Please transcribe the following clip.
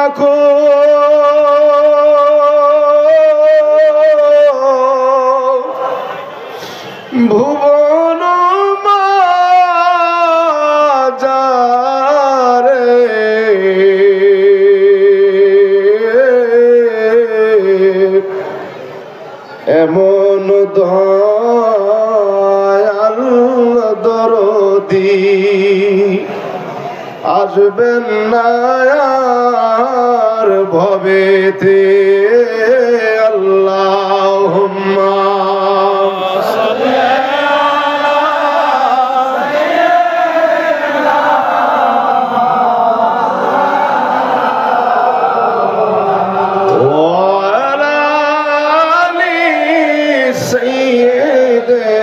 রাখো। ভুবন যারে এমন দয়াল দরদী আসবেন না আর ভবেতে আল্লাহ سيدنا